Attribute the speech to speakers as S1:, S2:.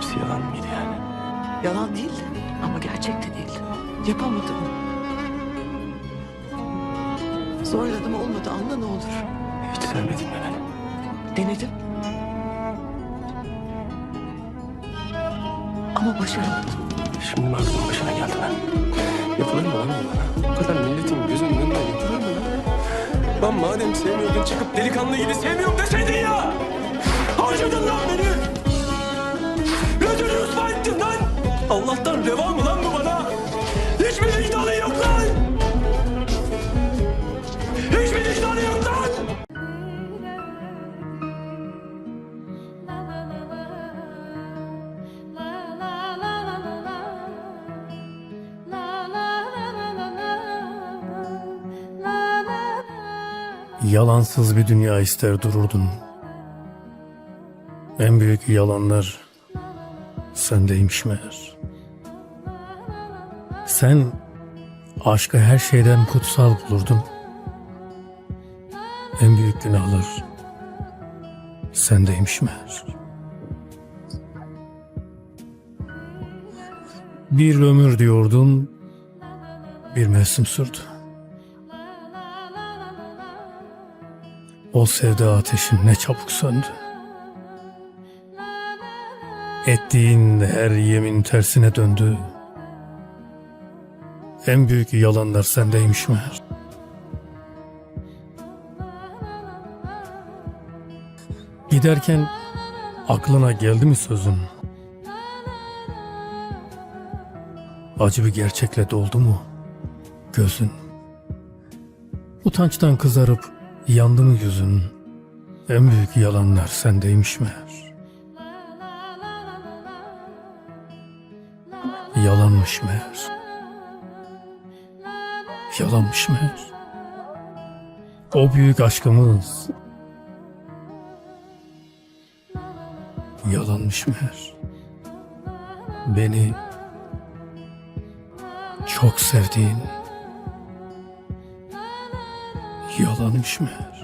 S1: hepsi yalan mıydı yani?
S2: Yalan değil ama gerçek de değil. Yapamadım. Zorladım olmadı anla ne olur.
S1: Hiç sevmedin mi beni?
S2: Denedim. Ama başaramadım.
S1: Şimdi mi aklın başına geldi lan? Yapılır mı lan bu bana? Bu kadar milletin gözünün önünde yapılır mı lan? Lan madem sevmiyordun çıkıp delikanlı gibi sevmiyorum deseydin ya! Harcadın lan Allah'tan reva mı lan bu bana? Hiçbir vicdanın yok lan! Hiçbir vicdanın yok lan!
S3: Yalansız bir dünya ister dururdun. En büyük yalanlar sendeymiş meğer. Sen aşkı her şeyden kutsal bulurdun. En büyük günahlar sendeymiş meğer. Bir ömür diyordun, bir mevsim sürdü. O sevda ateşin ne çabuk söndü. Ettiğin her yemin tersine döndü. En büyük yalanlar sendeymiş meğer. Giderken aklına geldi mi sözün? Acı bir gerçekle doldu mu gözün? Utançtan kızarıp yandı mı yüzün? En büyük yalanlar sendeymiş meğer. Yalanmış meğer. Yalanmış meğer. O büyük aşkımız yalanmış meğer. Beni çok sevdiğin yalanmış meğer.